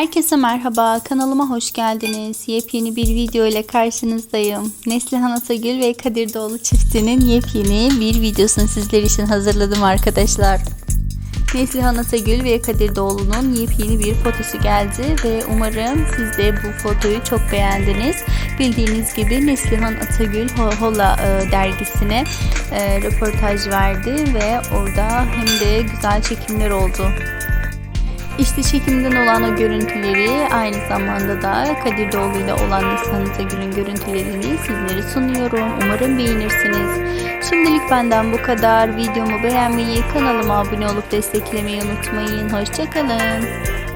Herkese merhaba, kanalıma hoş geldiniz. Yepyeni bir video ile karşınızdayım. Neslihan Atagül ve Kadir Doğulu çiftinin yepyeni bir videosunu sizler için hazırladım arkadaşlar. Neslihan Atagül ve Kadir Doğulu'nun yepyeni bir fotosu geldi ve umarım siz de bu fotoyu çok beğendiniz. Bildiğiniz gibi Neslihan Atagül Ho- Hola e, dergisine e, röportaj verdi ve orada hem de güzel çekimler oldu. İşte çekimden olan o görüntüleri aynı zamanda da Kadir Doğulu ile olan Neslihan Atagül'ün görüntülerini sizlere sunuyorum. Umarım beğenirsiniz. Şimdilik benden bu kadar. Videomu beğenmeyi, kanalıma abone olup desteklemeyi unutmayın. Hoşçakalın.